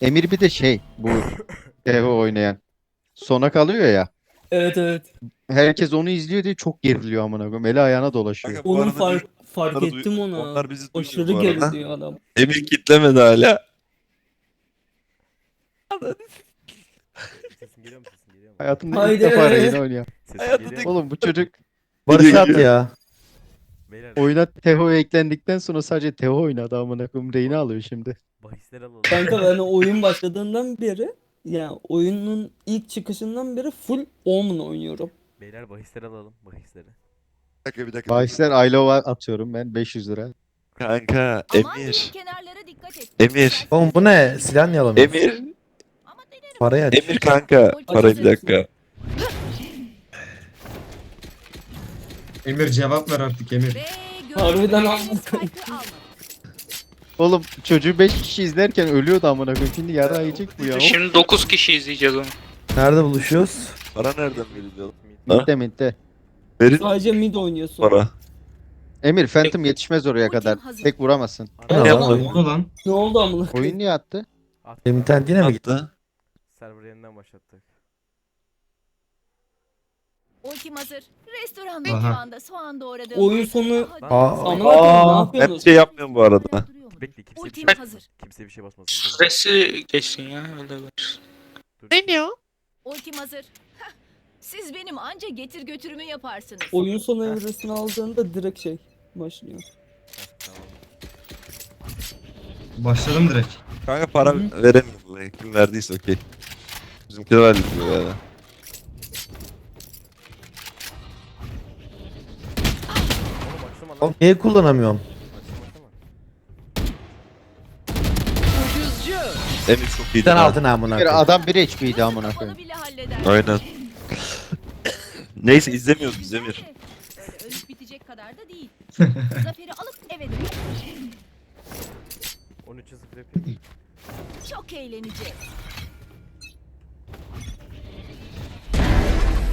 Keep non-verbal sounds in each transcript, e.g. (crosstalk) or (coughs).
Emir bir de şey bu (coughs) TF oynayan. Sona kalıyor ya. Evet evet. Herkes onu izliyor diye çok geriliyor amına koyayım. Eli ayağına dolaşıyor. Kanka, bu Onun arada fark, fark onları duy- ettim onu. Onlar bizi duymuyor Aşırı bu arada. geriliyor adam. Emir kitlemedi hala. Sesim geliyor mu sesim geliyor mu? Hayatımda Haydi. ilk defa reyna oynuyor. Sesim Hayatı geliyor tek- mu? Oğlum bu çocuk Barış at ya. Beyler oyuna Teho eklendikten sonra sadece Teho oynadı amına koyayım. Reyna alıyor şimdi. bahisler alalım. Kanka ben oyun başladığından beri yani oyunun ilk çıkışından beri full Omen oynuyorum. Beyler bahisler alalım bahisleri. Bir dakika bir dakika. Bahisler I love atıyorum ben 500 lira. Kanka Emir. diyeyim, kenarlara dikkat et. Emir. Oğlum bu ne? Silah niye alamıyorsun? Emir. Parayı aç. Emir kanka. Parayı bir dakika. (laughs) Emir cevap ver artık Emir. Harbiden aldım. Oğlum çocuğu 5 kişi izlerken ölüyordu amına koyayım. Şimdi yara yiyecek bu ya. Şimdi 9 kişi izleyeceğiz onu. Nerede buluşuyoruz? Para nereden geliyor? Mitte mitte. Verin Sadece mid oynuyorsun. para. Emir Phantom yetişmez oraya kadar. Tek vuramazsın. Ne oldu lan? Ne oldu amına? Oyun niye attı? Benim internet yine mi gitti? Attı. Server yeniden başlattık. Ultim hazır. Restoranda Aha. şu anda soğan doğradığım. Oyun sonu-. Aa, Amına koyayım ne Ben bir yapıyorsunuz? şey yapmıyorum bu arada. Bekle kimse bir Ultim şey, hazır. kimse bir şey basmasın. Süresi geçsin ya öyle ver. Ne diyor? Ultim hazır. Hah, Siz benim anca getir götürümü yaparsınız. Oyun sonu evresini aldığında direkt şey başlıyor. Tamam. Başladım direkt. Kanka para veremiyor. Kim verdiyse okey. Bizimkiler hallediyor. Oğlum niye kullanamıyorum? Açtım. Emir çok iyi. Bir tane altın amına Bir koyayım. adam 1 HP'ydi amına koyayım. bile halleder. Aynen. (coughs) Neyse izlemiyoruz biz Emir. Öyle ölüp bitecek kadar da değil. Zaferi alıp eve dön. 13'e 0 yapayım. Çok eğleneceğiz.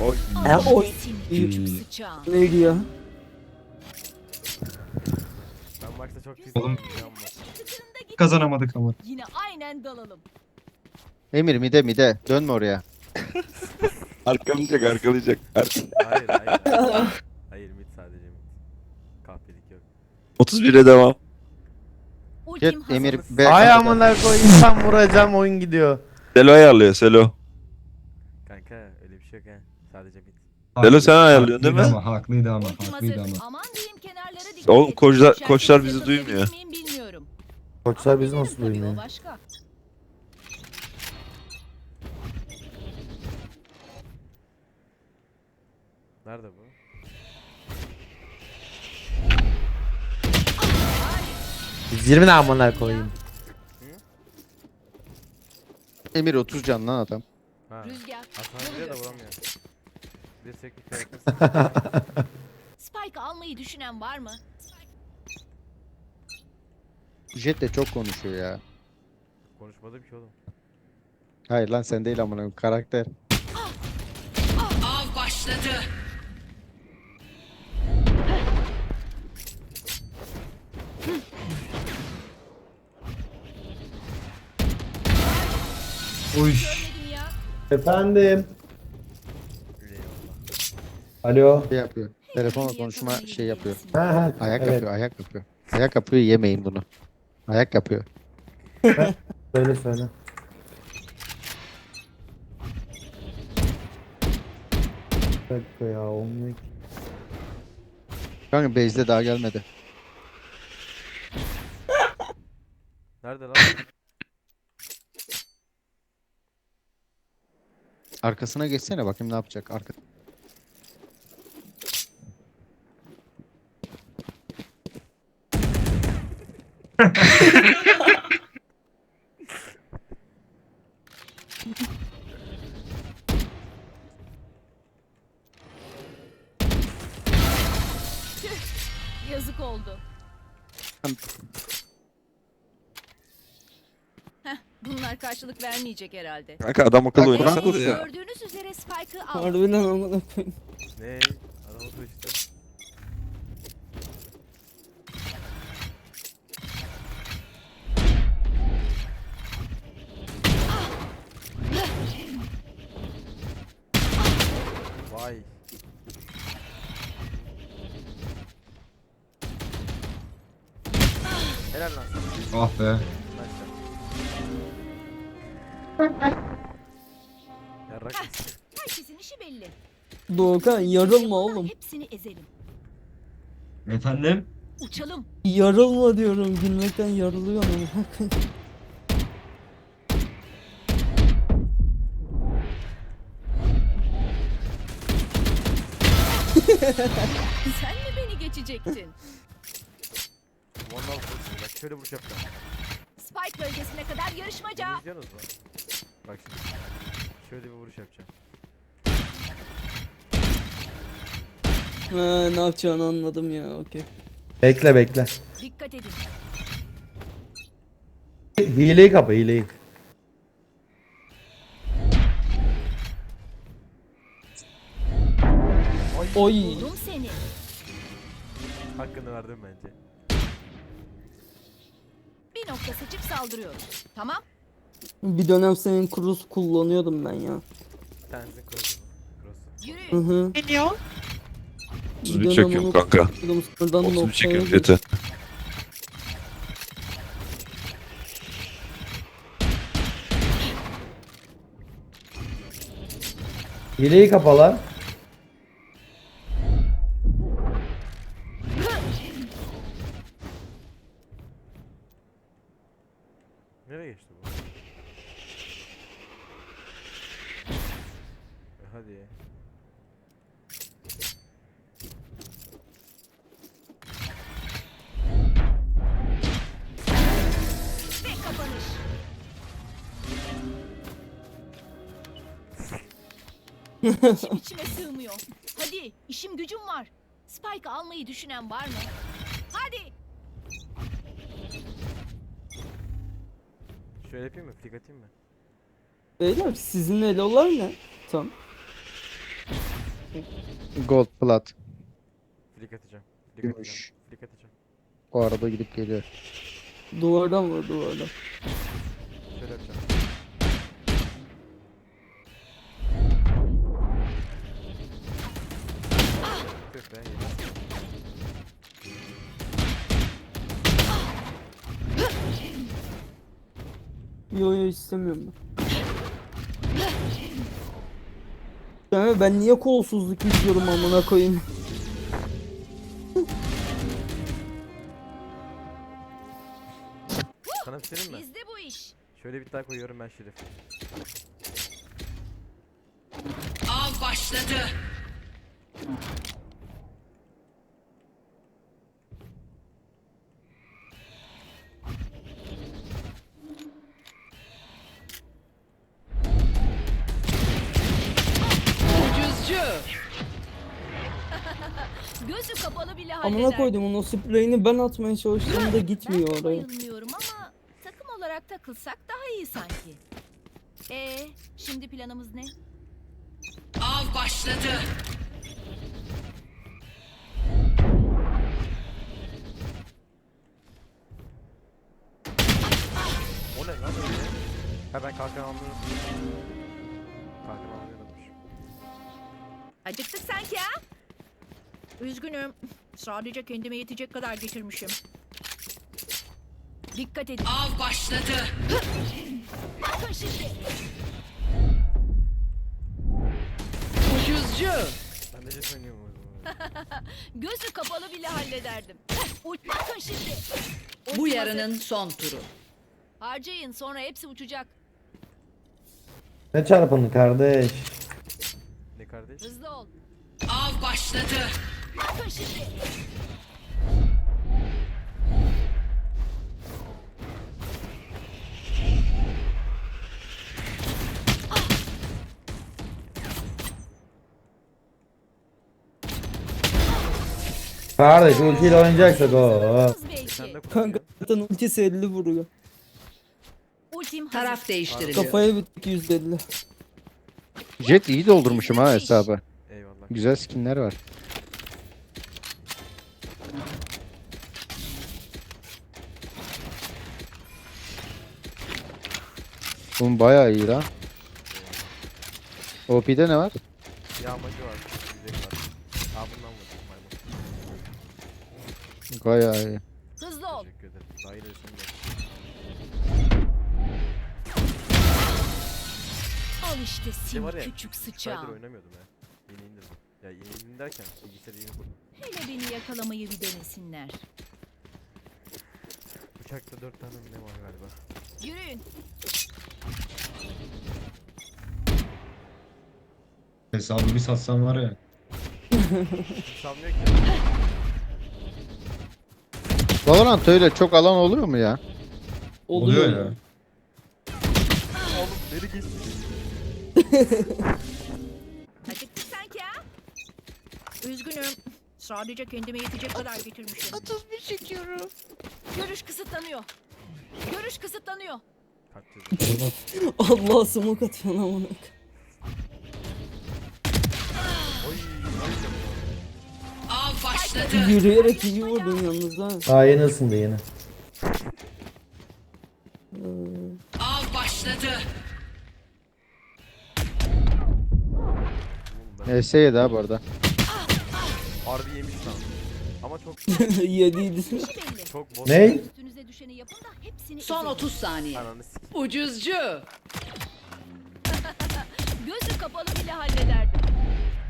Oy. E, oy. Seni küçük sıçağın. Çok pis Oğlum. git. Kazanamadık ama. Yine aynen dalalım. Emir mide mide. Dönme oraya. Arkalayacak arkalayacak. Ar- Hayır hayır. hayır. (laughs) Hayır mid sadece mid. Kahpelik yok. 31'e devam. Jet Ultim hazır. Emir B Ay amına koyayım tam vuracağım oyun gidiyor. Selo ayarlıyor Selo. Kanka öyle bir şey yok ha. Sadece mid. Delo sen ayarlıyorsun değil Haklıydı mi? Ama, haklıydı ama, Ultim haklıydı hazır. ama. Aman Oğlum koçlar- koçlar bizi duymuyor. Bilmiyorum. Koçlar bizi nasıl tabii, duymuyor? O başka. Nerede bu? Biz 20 ne amına koyayım. Emir 30 can lan adam. Ha. Rüzgar. De vuramıyor. Bir seklik (laughs) kayaklı Spike almayı düşünen var mı? Jet de çok konuşuyor ya. Konuşmadım ki oğlum. Hayır lan sen değil amına koyayım. Karakter. Av başladı. Uy. Efendim. Alo. Şey yapıyor. Telefonla konuşma şey yapıyor. Ha ha. Ayak evet. yapıyor, ayak yapıyor. Ayak yapıyor, yemeyin bunu. Ayak yapıyor. (laughs) Söyle söyle. Bir dakika ya olmuyor ki. Kanka base'de daha gelmedi. (laughs) Nerede lan? Arkasına geçsene bakayım ne yapacak. Arka... Yazık oldu. Heh, bunlar karşılık vermeyecek herhalde. Kanka adam akıllı oynasanız ya. Gördüğünüz üzere Spike'ı al. Harbiden amına koyayım. ne? Adamı sıçtı. Ah be. Yarrak? Herkesin işi belli. Doğukan yarılma oğlum. Hepsini ezelim. Efendim? Uçalım. Yarılma diyorum. Gülmekten yarılıyor ama. Sen mi beni geçecektin? Bak şöyle vuruş yapacağım. Spike bölgesine kadar yarışmaca. İzliyorsunuz mu? Bak şimdi. Şöyle bir vuruş yapacağım. ha, ne yapacağını anladım ya. Okey. Bekle bekle. Dikkat edin. Hileyi kapa hileyi. Oy. Buldum seni. Hakkını verdim bence. Bir nokta seçip saldırıyorum. Tamam. Bir dönem senin cross kullanıyordum ben ya. Bir cross'u. Cross'u. Yürü. Hı hı. Geliyor. Bir 31 dönem çekiyorum onu kanka. kullanıyordum, Sonradan 31 noktaya çekiyorum geçtim. jeti. Hileyi kapa lan. Düşünen var mı? Hadi. Şöyle yapayım mı? Flick atayım mı? Beyler sizin elolar ne? Tam. Gold plat. Flick atacağım. Atacağım. Gümüş. Flick atacağım. O arada gidip geliyor. Duvardan vur duvardan. Şöyle yapacağım. Yo yo istemiyorum ben. Ya ben niye kolsuzluk izliyorum amına koyayım. Sana bir şey mi? Bizde bu iş. Şöyle bir daha koyuyorum ben Şerif. Av başladı. Amına koydum onun spreyini ben atmaya çalıştığımda gitmiyor ben oraya. bayılmıyorum ama takım olarak takılsak daha iyi sanki. Ee, şimdi planımız ne? Av başladı. O ne lan öyle? Ha ben kalkan almayı Kalkan almayı unutmuşum. Acıktık sanki ha? Üzgünüm. Sadece kendime yetecek kadar getirmişim. Dikkat edin. Av başladı. Bakın şimdi. Ucuzcu. Ben de jet oynuyorum o zaman. (laughs) Gözü kapalı bile hallederdim. Uç bakın şimdi. Bu yarının son turu. Harcayın sonra hepsi uçacak. Ne çarpını kardeş. Ne kardeş? Hızlı ol. Av başladı. Bakın şimdi. Kardeş ultiyle oynayacaksak o. Kanka zaten ultisi 50 vuruyor. Ultim hazır. Taraf değiştiriliyor. Kafaya bittik 150. Jet iyi doldurmuşum ha hesabı. Eyvallah. Güzel skinler var. Oğlum bayağı iyi lan. OP'de ne var? Yağmacı var. direkt var. Aa bundan vurdum maymun. Bayağı iyi. Hızlı ol. Teşekkür ederim. Daha ilerisini de. Al işte Bir de sim var ya, küçük Spider sıçağım. oynamıyordum ya. Yeni indirdim. Ya yeni indirdim derken bilgisayarı yeni kurdum. Hele beni yakalamayı bir denesinler. Bıçakta 4 tane mi ne var galiba. Yürüyün. Hesabı bir satsam var ya. Hiç salmıyor ki. Valorant öyle çok alan oluyor mu ya? Oluyor, Oluyor ya. Oğlum beni geçti. Acıktık sanki ha? Üzgünüm. Sadece kendime yetecek kadar getirmişim. 31 çekiyorum. Görüş kısıtlanıyor. Görüş kısıtlanıyor. Kaç dedi? (laughs) Allah smoke atıyor lan amına. Yürüyerek iyi vurdun yalnız ha. Daha yeni ısındı yeni. Av başladı. HS yedi ha bu arada. harbi yemiş. Ama çok (laughs) Yediydi. Çok boş. Ne? Üstünüze düşeni yapın da hepsini Son ezelim. 30 saniye. Ananı. Ucuzcu. (laughs) Gözü kapalı bile hallederdim.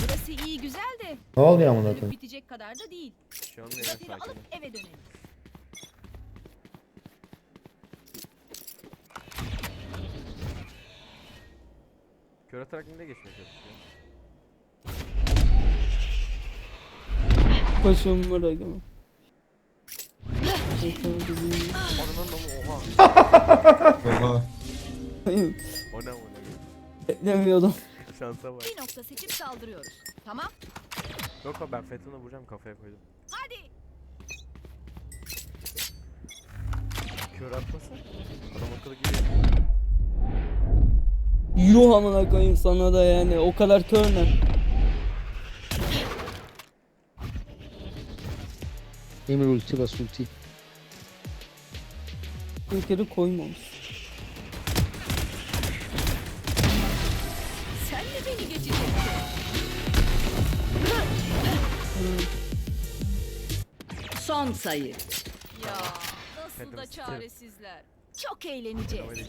Burası iyi güzel de Ne oluyor amına ölüp koyayım? bitecek kadar da değil. Bir şey Zaferi ol. alıp eve dönelim. Kör atarak ne geçmeye çalışıyor? Paşam var. Ananın namı oha. Oha. O ne o ne. Beklemiyordum. Şansa bak. Bir nokta seçip saldırıyoruz. Tamam. Yok abi ben Fethullah vuracağım kafaya koydum. Hadi. Kör atmasa adam akıllı gibi. Yuh amına koyayım sana da yani o kadar kör Emir ulti bas ulti. Kere koymamış. Sen de beni geçeceksin. Son sayı. Ya nasıl da çaresizler. Çok eğleneceğiz.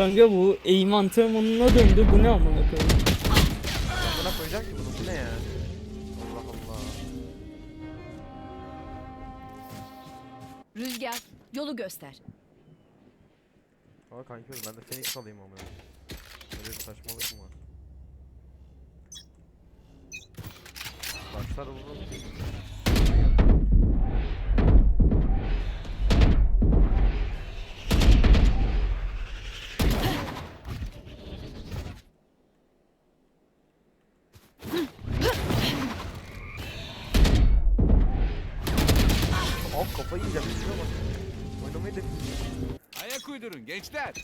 Kanka bu eğim antrenmanına döndü bu ne amına koyayım? Buna koyacak ki bunu bu ne ya? Allah Allah. Rüzgar yolu göster. Kanki oğlum ben de Phoenix alayım ama. Böyle bir saçmalık mı var? Başlar vurur. Kafayı yiyeceğim. Şuna bak. Oynamayı da Ayak uydurun gençler.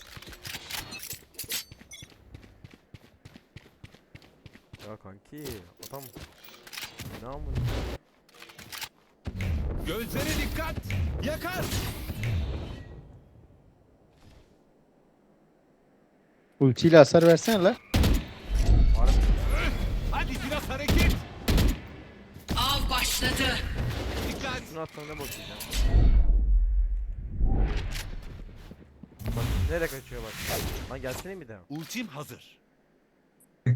Ya kanki adam ne amına Gözlere dikkat. Yakar. Ultiyle hasar versene la. Hadi biraz hareket. Av başladı. Şunu atsana ne bakacağım. Bak nereye kaçıyor bak. Lan gelsene bir daha. Ultim hazır. (laughs)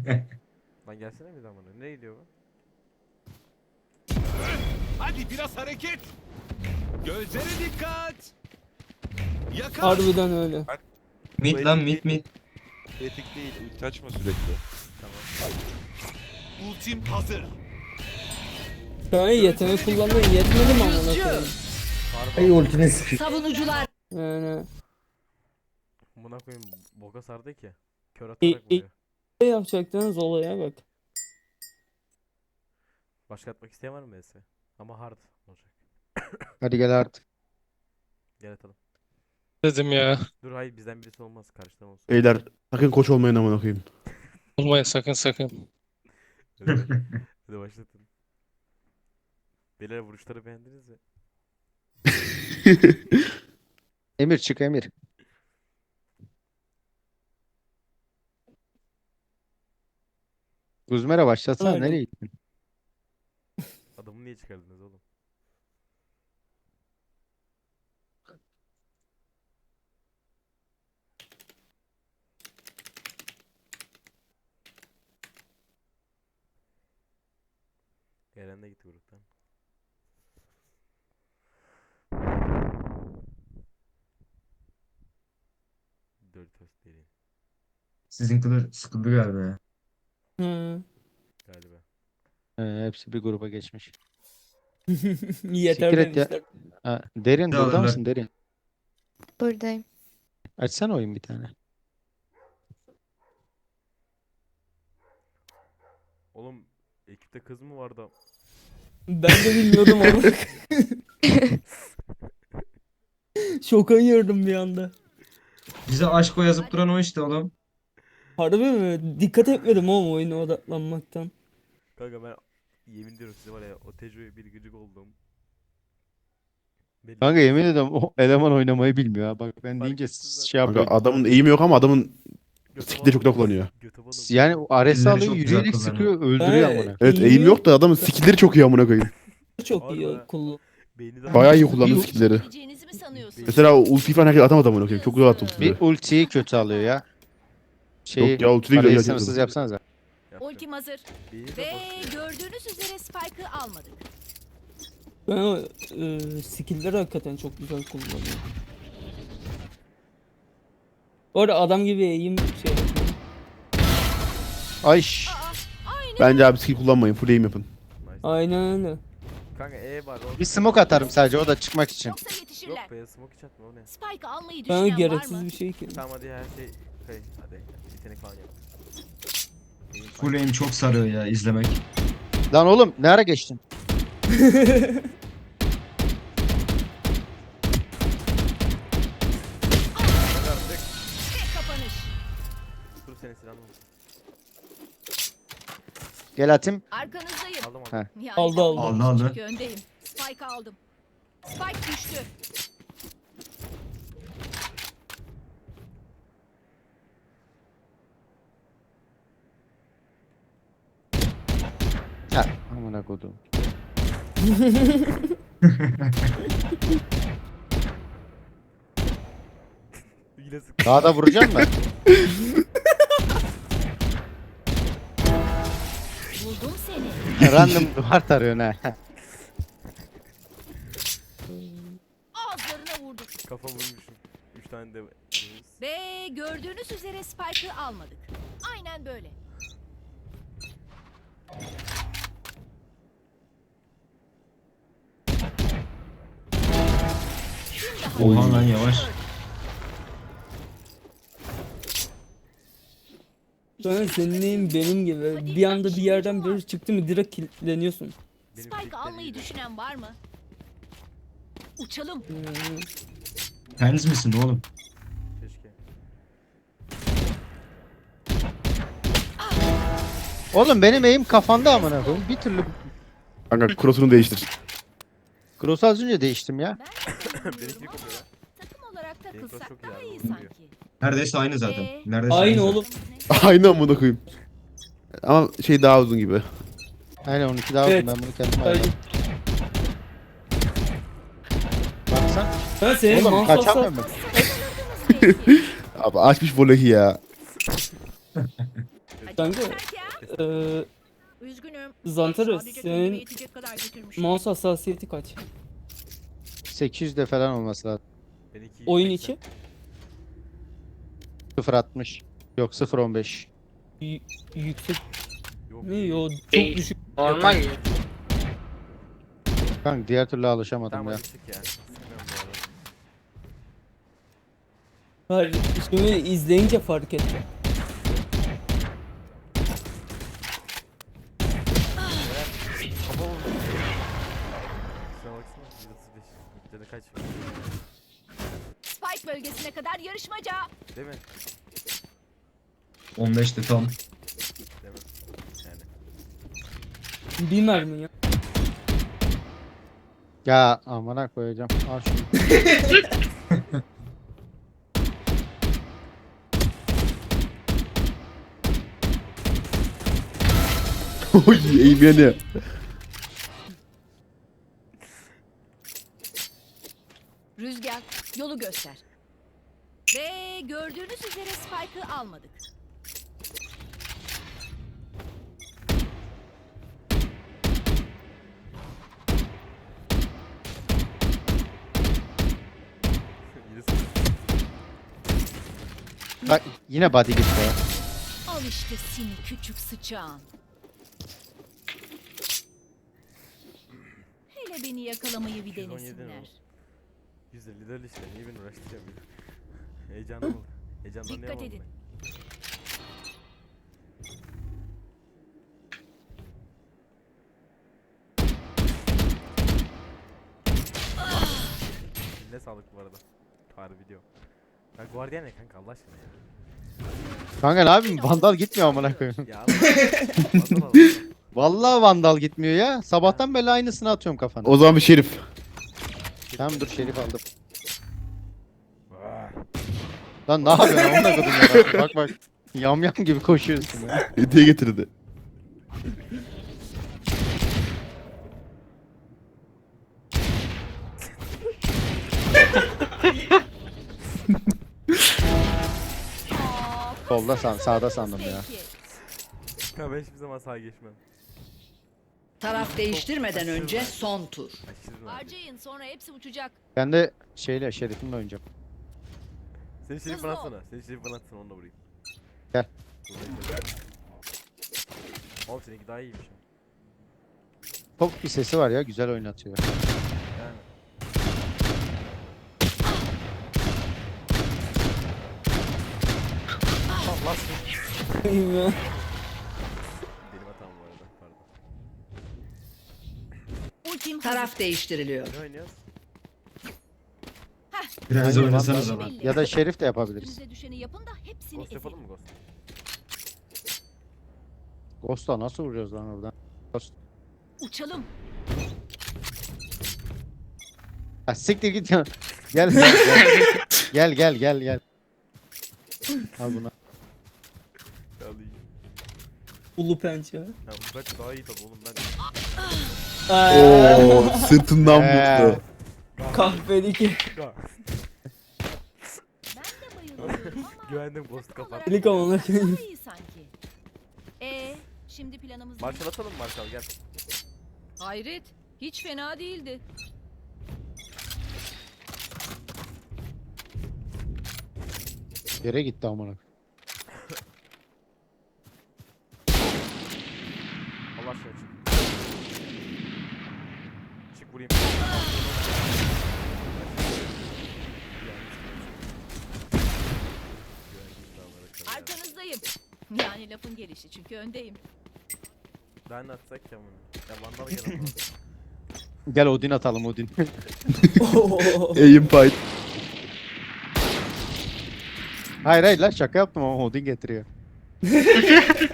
Lan gelsene bir daha bana. Nereye gidiyor bu? Hadi biraz hareket. Gözlere dikkat. Yakar. Harbiden öyle. Mid lan mid mid. Etik değil. Ulti açma sürekli. Ultim hazır. Kanka yetenek kullandın yetmedi mi amına koyayım? Ay ultini sik. Savunucular Yani Buna koyayım boka sardı ki. Kör İ- atarak i- vuruyor. ne yapacaktınız olaya bak. Başka atmak isteyen var mı BS? Ama hard olacak. (coughs) Hadi gel artık. Gel atalım. Dedim ya. Dur hayır bizden birisi olmaz karşıdan olsun. Beyler sakın koç olmayın amına koyayım. Olmayın sakın sakın. Hadi, hadi başlatın. Beyler vuruşları beğendiniz mi? (laughs) Emir çık Emir. Kuzmer'e başlatsana Aynen. nereye gittin? (laughs) Adamı niye çıkardınız oğlum? Eren de gitti gruptan. Doritos derin Sizinkiler sıkıldı galiba. Hı. galiba. Ee, hepsi bir gruba geçmiş. (laughs) Yeter Siktir et ya. demişler. Ha, derin Ne burada alırlar? mısın derin? Buradayım. Açsana oyun bir tane. Oğlum ekipte kız mı vardı? Ben de bilmiyordum onu. (laughs) Şoka girdim bir anda. Bize aşk o yazıp duran o işte oğlum. Harbi mi? Dikkat etmedim oğlum oyuna odaklanmaktan. Kanka ben yemin ediyorum size var ya o Tejo'ya bir gıcık oldum. Belli Kanka yemin ederim o eleman oynamayı bilmiyor ha. Bak ben Fark deyince ettim zaten. şey yapıyor. Kanka adamın eğimi yok ama adamın Göte çok da bağlı- kullanıyor. Göte bağlı- Yani o Ares'i Elleri alıyor çok güzel yürüyerek kullanıyor. sıkıyor öldürüyor Ben- amına. Evet eğim yok. da adamın skill'leri çok iyi amına koyayım. (laughs) Çok iyi Harbi. kullan. Beyni de Bayağı iyi kullandı skill'leri. Mi sanıyorsunuz? Mesela o ulti falan herkes atamadı amına koyayım. Çok güzel attı Bir ultileri. ultiyi kötü alıyor ya. Şeyi Yok ya ultiyi parayı güzel sınırsız yapsanıza. Ultim hazır. Ve gördüğünüz üzere Spike'ı almadık. Ben o e, skill'leri hakikaten çok güzel kullanıyorum. Bu arada adam gibi eğim şey yapıyorum. Ay. Bence abi skill kullanmayın. Full aim yapın. Aynen öyle. Kanka E var. o- Bir smoke atarım sadece o da çıkmak için. Yoksa yetişirler. Yok be smoke hiç atma o ne? Spike almayı Ben düşünen var gereksiz mı? bir şey ki. Tamam hadi her şey kay hadi yetenek falan yap. Full aim çok sarıyor ya izlemek. Lan oğlum ne ara geçtin? Dur. Gel atayım. Arkanızdayım. Aldım aldım. Yani Aldı, aldı. Aldı, aldı. Çünkü öndeyim. Spike aldım. Spike düştü. Amına kodum. Yine (laughs) sık. Daha da vuracak mı? Buldum seni. Random duvar tarıyorsun ha. Ağızlarına vurduk. Kafa vurmuşum. 3 tane de Ve gördüğünüz üzere Spike'ı almadık. Aynen böyle. Oha lan yavaş. Ben senin benim gibi. Bir anda bir yerden biri çıktı mı direkt kilitleniyorsun. Spike almayı düşünen var mı? Uçalım. Tens misin oğlum? Keşke. Oğlum benim eğim kafanda amına koyayım. Bir türlü Kanka cross'unu değiştir. cross az önce değiştim ya. Ben de Benimki bilmiyorum kokuyor ya. ama takım olarak takılsak çok iyi daha abi, iyi sanki. Neredeyse aynı zaten. Ee? Neredeyse Aynı oğlum. (laughs) Aynı amına koyayım. Ama şey daha uzun gibi. Aynen 12 daha Evet. ben bunu kendim Hadi. ayarladım. Baksan. Ben senin Oğlum mouse alsam ben. (laughs) Belki. Abi açmış voleyi ya. Kanka. Derken, eee Üzgünüm. Zantares Sadece senin kendime yetecek kadar götürmüşüm. mouse hassasiyeti kaç? 800 de falan olması lazım. Benimki Oyun 80. içi 0.60. Yok 0.15. y- yüksek Yok. ne yo çok Değil. düşük. Normal ya. Kanka diğer türlü alışamadım Tamam ya. bu Hayır şimdi izleyince fark ettim. Kafa vurmuş. Şuna baksana. 135. Canı kaç? Spike Hedef bölgesine kadar yarışmaca. Değil mi? 15'te tam. Değil mi? Yani. Mermi ya. Ya amına koyacağım. Al şunu. (laughs) Oy eğim yanıyor. Rüzgar yolu göster. Ve gördüğünüz üzere Spike'ı almadık. Bak yine body gitti. Al işte seni küçük sıçağın. Hele beni yakalamayı bir 217 denesinler. mi? Güzel lider işte niye beni uğraştırıyor beni? Heyecanlı oldu. Heyecandan Dikkat edin. Ne sağlık bu arada. Harbi diyor. Ya guardian ne kanka Allah aşkına ya. Kanka ne yapayım? Vandal gitmiyor amına koyayım. Ya Allah. Vallahi vandal gitmiyor ya. Sabahtan beri aynısını atıyorum kafana. O zaman bir şerif. Tamam dur şerif aldım. Lan ne yapıyorsun amına koydum ya. (laughs) Bak bak. Yam yam gibi koşuyorsun ya. Hediye getirdi. Aa, (laughs) Solda san, sağda sandım ya. Ya ben hiçbir zaman sağa geçmem. Taraf değiştirmeden önce son tur. Aşırı var. Harcayın sonra hepsi uçacak. Ben de şeyle şerifimle oynayacağım. Senin şerif Hızlı bana ol. atsana. Senin şerif bana atsana onunla vurayım. Gel. Oğlum seninki daha iyiymiş. ha. Çok bir sesi var ya güzel oynatıyor. Yani. Benim hatam bu arada. Pardon. Ultim Taraf değiştiriliyor. Ne oynuyoruz? Biraz oynasanız ama. Ya da şerif de yapabiliriz. Üstünüze düşeni yapın da hepsini Ghost yapalım mı Ghost? Ghost'a nasıl vuracağız lan oradan? Ghost. Uçalım. Ha, siktir git ya. Gel gel gel. gel gel gel gel. Al bunu. Alayım. Ulu pençe. Ya uzak daha iyi tabi oğlum ben. Oo sırtından Ee. vurdu. Kahvedeki. Ben de bayılıyorum ama Güvendim Ghost kapat. olarak Klik amına daha koyayım. iyi sanki. Ee, şimdi planımız ne? Marshall atalım mı Marshall gel. Hayret, hiç fena değildi. Yere gitti amına. Allah aşkına çık. Çık vurayım. Arkanızdayım. Yani lafın gelişi çünkü öndeyim. Ne atsak ya bunu? Ya Vandal gel. (laughs) Gel Odin atalım Odin. (laughs) Aim fight. hayır hayır lan şaka yaptım ama Odin getiriyor. (laughs) Gel.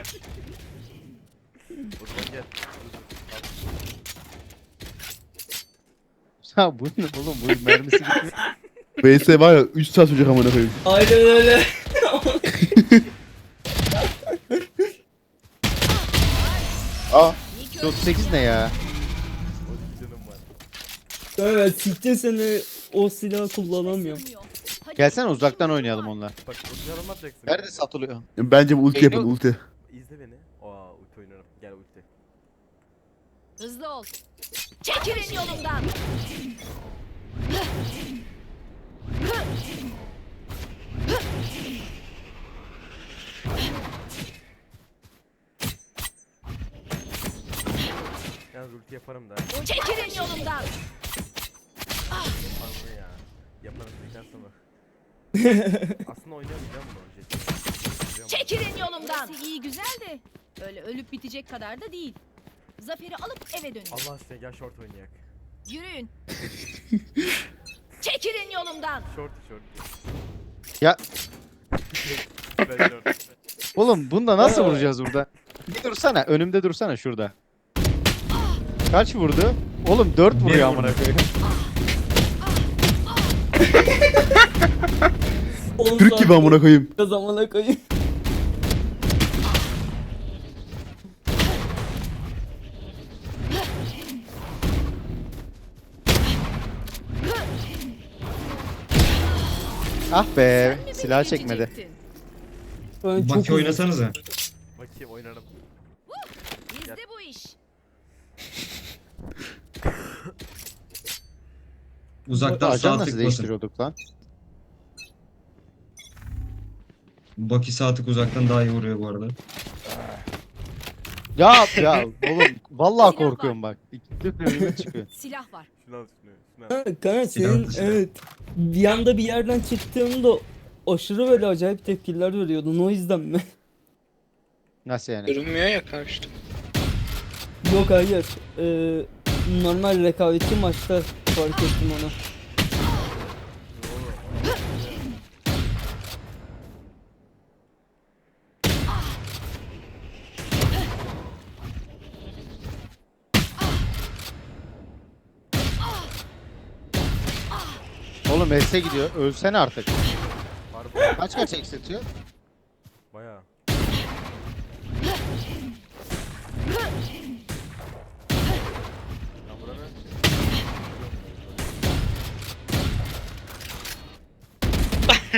Ha bu ne oğlum bu mermisi gitmiyor. VS var ya 3 saat sürecek amına koyayım. Aynen öyle. Aa. İyi ki 38 ne ya? Evet siktir seni o silahı kullanamıyorum. Gelsene uzaktan oynayalım onunla. Bak o adam atacaksın. Nerede satılıyor? Bence bu ulti yapın ulti. İzle beni. Aa ulti oynarım. Gel ulti. Hızlı ol. Çekilin yolumdan. Yalnız ulti yaparım da. Çekilin yolumdan. Tanrı ya. Yaparım dedikten sonra. (laughs) Aslında oynayamayacağım bunu. Jet. Çekilin yolumdan. Burası iyi güzel de öyle ölüp bitecek kadar da değil. Zaferi alıp eve dönün. Allah aşkına gel short oynayak. Yürüyün. (laughs) Çekilin yolumdan. Short short. Ya Ben short. oğlum bunda nasıl vuracağız burada? Bir dursana. Önümde dursana şurada. Kaç vurdu? Oğlum 4 vuruyor amına koyayım. 10 Türk gibi amına koyayım. Zamana koyayım. Ah be. Silah çekmedi. Ben çok Baki oynasanıza. Bakayım oynarım. Bizde bu iş. Uzaktan sağ tık basın. değiştiriyorduk lan? Baki sağ tık uzaktan daha iyi vuruyor bu arada. Ya ya oğlum vallahi Silah var. korkuyorum bak. İkisi önüme çıkıyor. Silah var. Şunu. Şunu al. Ha, Kanka Silah senin evet bir anda bir yerden çıktığımda aşırı böyle acayip tepkiler veriyordun o yüzden mi? (laughs) Nasıl yani? Görünmüyor ya karşıda. Yok hayır. Ee, normal rekabetçi maçta fark ettim onu. Oğlum S'e gidiyor. Ölsene artık. Kaç kaç eksiltiyor?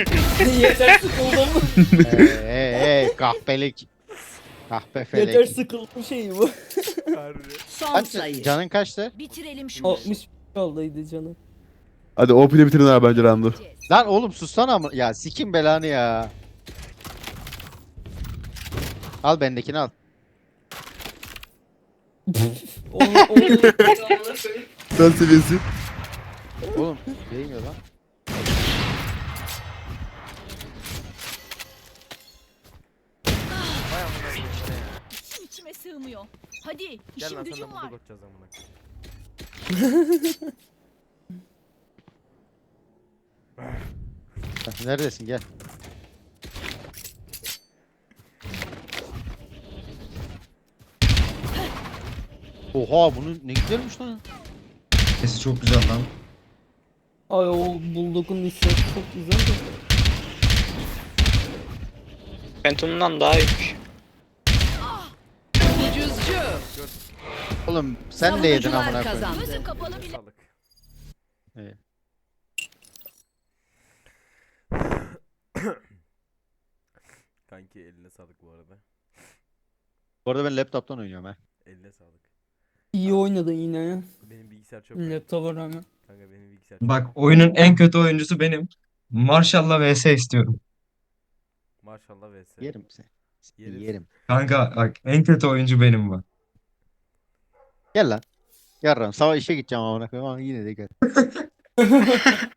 (laughs) Yeter sıkıldım. Eee hey, kahpelik. Kahpe felek. Yeter sıkıldım şeyi bu. Son sayı. canın kaçtı? Bitirelim şunu. 60 kaldıydı canım. Hadi OP'de bitirin abi bence roundu. Lan oğlum sussana ama. Ya sikim belanı ya. Al bendekini al. Onu, onu Sen seviyesi. Oğlum değmiyor lan. Sığmıyor. Hadi Gel işim lan gücüm sana var. burada bakacağız amına. (laughs) Neredesin gel. Oha bunu ne güzelmiş lan. Sesi çok güzel lan. Ay o Bulldog'un hissiyatı çok güzel. Phantom'dan daha iyiymiş. Ucuzcu. Oğlum sen de yedin amına koyayım. Gözüm kapalı bile. Sağlık. Evet. (coughs) Kanki eline sağlık bu arada. Bu arada ben laptoptan oynuyorum ha. Eline sağlık. İyi oynadın yine ya. Benim bilgisayar çok kötü. Laptopa rağmen. Kanka benim bilgisayar çok Bak oyunun en kötü oyuncusu benim. Marshall'la vs istiyorum. Maşallah vs. Yerim seni. Yeriz. Yerim. Kanka bak en kötü oyuncu benim bu. Gel lan. Yarram sabah işe gideceğim amına koyayım ama yine de gel. (laughs)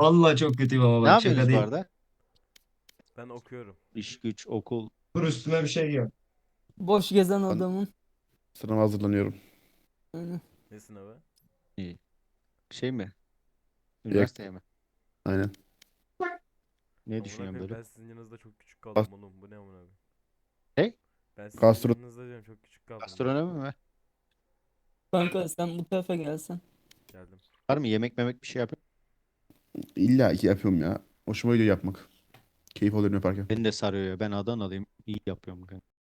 Vallahi çok kötüyüm ama Ne bak şaka yapıyorsunuz bu değil. arada? Ben okuyorum. İş güç, okul. Dur üstüme bir şey yok. Boş gezen adamın. Sınava hazırlanıyorum. Yani. Ne sınavı? Şey mi? Üniversiteye mi? Aynen. Ne Amına düşünüyorsun koyayım, böyle? Ben sizin yanınızda çok küçük kaldım oğlum. Bu ne amına koyayım? Ne? Ben sizin Gastro- yanınızda diyorum çok küçük kaldım. Gastronomi mi? Kanka sen bu tarafa gelsen. Geldim. Var mı yemek memek bir şey yapıyor? İlla ki yapıyorum ya. Hoşuma gidiyor yapmak. Keyif alıyorum yaparken. Beni de sarıyor ya. Ben Adanalıyım. İyi yapıyorum. kanka.